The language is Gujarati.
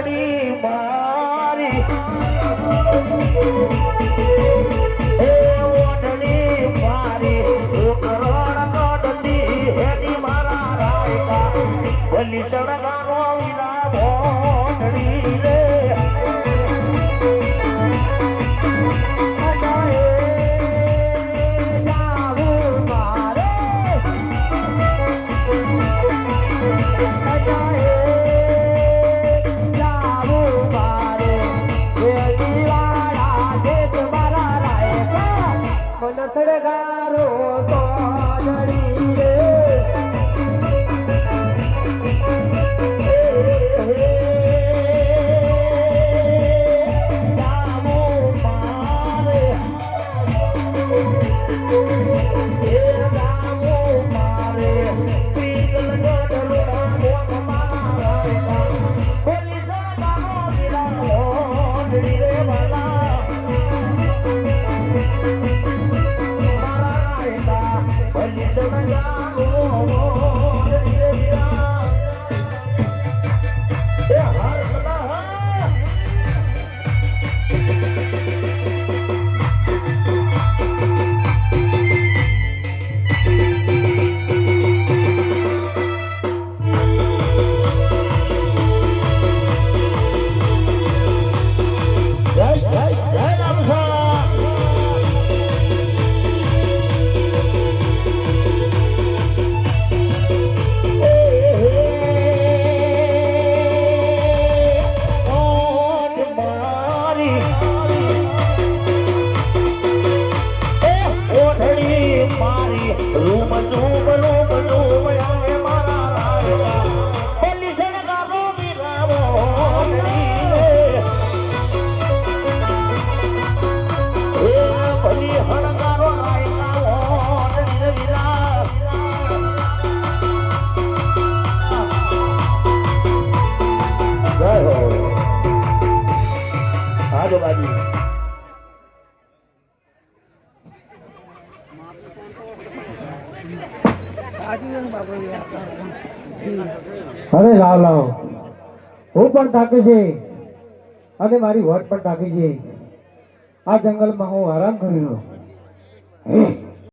ઘડી મારી. એ ઓઢણી મારી કરોડ મારા રાયતા. બલી સળગાવો નથડગારો તો રે. રામો જય આજુબાજુ. અરે લાવ લાવ. હું પણ થાકી છે અને મારી વટ પણ થાકી છે આ જંગલમાં હું આરામ કરી રહ્યો